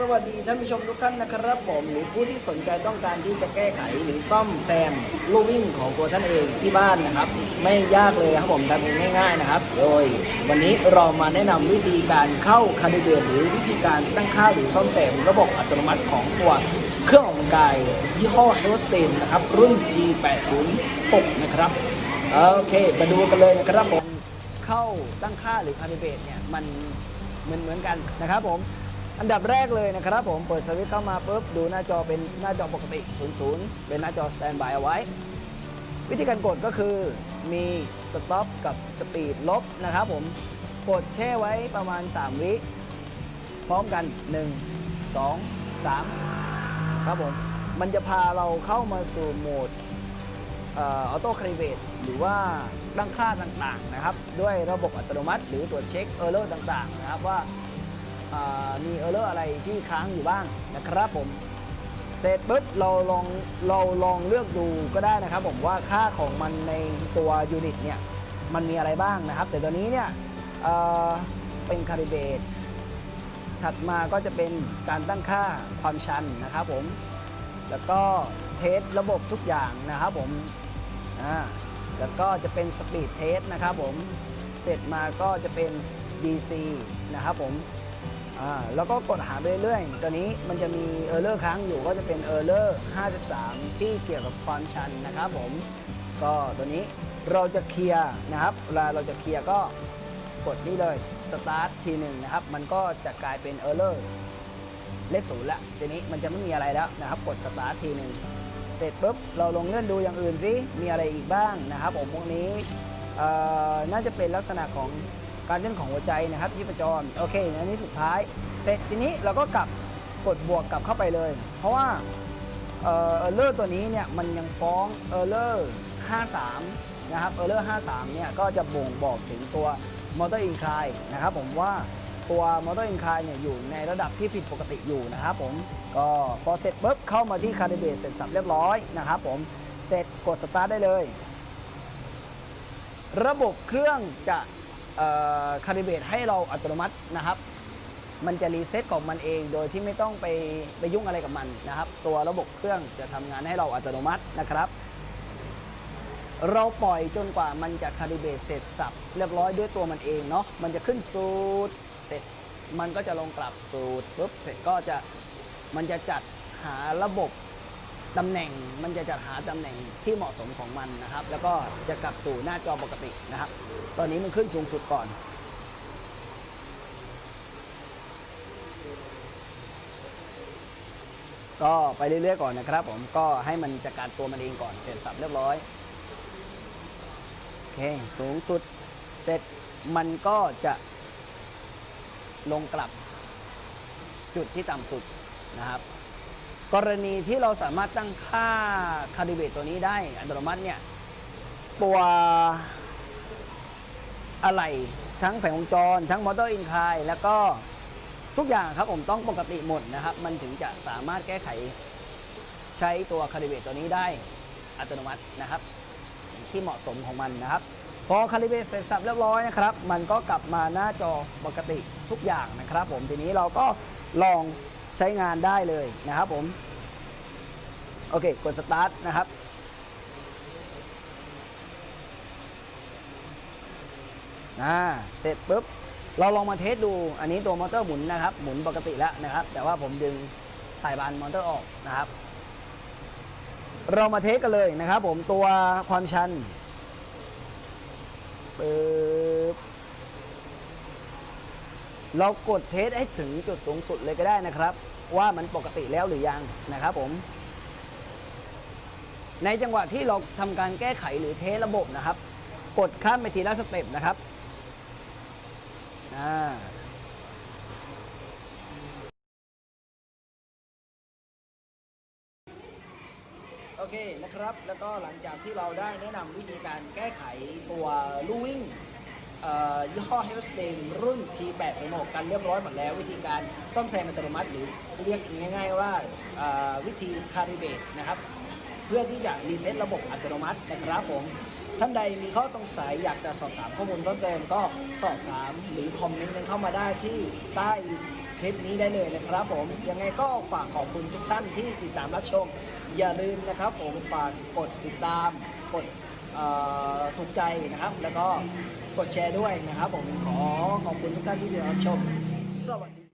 สวัสดีท่านผู้ชมทุกท่านนะครับผมหรือผู้ที่สนใจต้องการที่จะแก้ไขหรือซ่อมแซมลู่วิ่งของตัวท่านเองที่บ้านนะครับ ไม่ยากเลยครับผมทำเองง่าย ๆนะครับ โดยวันนี้เรามาแนะนำวิธีการเข้าคาลิเบรตหรือวิธีการตั้งค่าหรือซ่อมแซมระบบอัตโนมัติของตัวเครื่องออกกำลังกายยี่ห้อ h e l s t e i n นะครับรุ่น G806 นะครับโอเคมาดูกันเลยนะครับผมเข้าตั้งค่าหรือคาลิเบรตเนี่ยมันเหมือนเหมือนกันนะครับผม อันดับแรกเลยนะครับผมเปิดสวิตช์เข้ามาปุ๊บดูหน้าจอเป็นหน้าจอปกติ 00 เป็นหน้าจอสแตนบายเอาไว้ วิธีการกดก็คือมีสต็อปกับสปีดลบนะครับผมกดแช่ไว้ประมาณ 3 วิพร้อมกัน 1 2 3 ครับผม มันจะพาเราเข้ามาสู่โหมดออโต้คลิเวตหรือว่าตั้งค่าต่างๆนะครับ ด้วยระบบอัตโนมัติ หรือตรวจเช็คเออร์เลอร์ต่างๆนะครับว่า มีเออร์เลอร์อะไรที่ค้างอยู่บ้างนะครับผม เสร็จปุ๊บเราลองเราลองเลือกดูก็ได้นะครับผมว่าค่าของมันในตัวยูนิตเนี่ยมันมีอะไรบ้างนะครับ แต่ตัวนี้เนี่ยเเป็นคาลิเบตถัดมาก็จะเป็นการตั้งค่าความชันนะครับผม แล้วก็เทสระบบทุกอย่างนะครับผมอ่าแล้วก็จะเป็นสปีดเทสนะครับผม เสร็จมาก็จะเป็น DC นะครับผม อ่าแล้วก็กดหาไปเรื่อยๆตัวนี้มันจะมีเออร์เลอร์ค้างอยู่ก็จะเป็นเออร์เลอร์53 ที่เกี่ยวกับความชันนะครับผม ก็ตัวนี้เราจะเคลียร์นะครับเวลาเราจะเคลียร์ก็กดนี่เลยสตาร์ททีหนึ่งนะครับ มันก็จะกลายเป็นเออร์เลอร์เลขศูนย์ละทีนี้มันจะไม่มีอะไรแล้วนะครับ กดสตาร์ททีหนึ่งเสร็จปุ๊บ เราลงเลื่อนดูอย่างอื่นสิ มีอะไรอีกบ้างนะครับผมพวกนี้เอ่อน่าจะเป็นลักษณะของ การเต้นของหัวใจนะครับชีพจรโอเคอันนี้สุดท้าย เสร็จทีนี้เราก็กลับกดบวกกลับเข้าไปเลย เพราะว่าเออเลอร์ตัวนี้เนี่ยมันยังฟ้องเออร์เลอร์53 นะครับเออร์เลอร์53 เนี่ยก็จะบ่งบอกถึงตัวมอเตอร์อินคลายนะครับผมว่าตัวมอเตอร์อินคลายเนี่ยอยู่ในระดับที่ผิดปกติอยู่นะครับผมก็พอเสร็จปุ๊บเข้ามาที่คาริเบตเสร็จสับเรียบร้อยนะครับผมเสร็จกดสตาร์ทได้เลย ระบบเครื่องจะ คาริเบตให้เราอัตโนมัตินะครับ มันจะรีเซ็ตของมันเองโดยที่ไม่ต้องไปไปยุ่งอะไรกับมันนะครับ ตัวระบบเครื่องจะทำงานให้เราอัตโนมัตินะครับ เราปล่อยจนกว่ามันจะคาลิเบตเสร็จสับเรียบร้อยด้วยตัวมันเองเนาะมันจะขึ้นสูตรเสร็จ มันก็จะลงกลับสูตรปุ๊บเสร็จก็จะมันจะจัดหาระบบ ตำแหน่งมันจะจัดหาตำแหน่งที่เหมาะสมของมันนะครับ แล้วก็จะกลับสู่หน้าจอปกตินะครับ ตอนนี้มันขึ้นสูงสุดก่อนก็ไปเรื่อยๆก่อนนะครับ ผมก็ให้มันจัดการตัวมันเองก่อนเสร็จสับเรียบร้อยโอเคสูงสุดเสร็จมันก็จะลงกลับจุดที่ต่ำสุดนะครับ กรณีที่เราสามารถตั้งค่าคาลิเบตตัวนี้ได้อัตโนมัติเนี่ย ตัวอะไรทั้งแผงวงจร ทั้งมอเตอร์อินคายแล้วก็ทุกอย่างครับผมต้องปกติหมดนะครับ มันถึงจะสามารถแก้ไขใช้ตัวคาลิเบตตัวนี้ได้อัตโนมัตินะครับ ที่เหมาะสมของมันนะครับ พอคาลิเบตเสร็จสับเรียบร้อยนะครับ มันก็กลับมาหน้าจอปกติทุกอย่างนะครับ ผมทีนี้เราก็ลอง ใช้งานได้เลยนะครับผม โอเค กดสตาร์ทนะครับ อ่า เสร็จปุ๊บ เราลองมาเทสดู อันนี้ตัวมอเตอร์หมุนนะครับ หมุนปกติแล้วนะครับ แต่ว่าผมดึงสายบานมอเตอร์ออกนะครับ เรามาเทสกันเลยนะครับผม ตัวความชันปึ๊บเรากดเทสให้ถึงจุดสูงสุดเลยก็ได้นะครับ ว่ามันปกติแล้วหรือยังนะครับผม ในจังหวะที่เราทำการแก้ไขหรือเทสระบบนะครับ กดข้ามไปทีละสเต็ปนะครับอ่าโอเคนะครับ แล้วก็หลังจากที่เราได้แนะนำวิธีการแก้ไขตัวลู่วิ่ง ยี่ห้อ h e l s t e i n รุ่น T806 กันเรียบร้อยหมดแล้ว วิธีการซ่อมแซมอัตโนมัติหรือเรียกง่าย ๆ ว่าวิธีคาริเบตนะครับ เพื่อที่จะรีเซ็ตระบบอัตโนมัตินะครับผม ท่านใดมีข้อสงสัยอยากจะสอบถามข้อมูลเพิ่มเติมก็สอบถามหรือคอมเมนต์กันเข้ามาได้ที่ใต้คลิปนี้ได้เลยนะครับผม ยังไงก็ฝากขอบคุณทุกท่านที่ติดตามรับชม อย่าลืมนะครับผมฝากกดติดตามกด ถูกใจนะครับ แล้วก็กดแชร์ด้วยนะครับ ผมขอขอบคุณทุกท่านที่ติดตามรับชม สวัสดี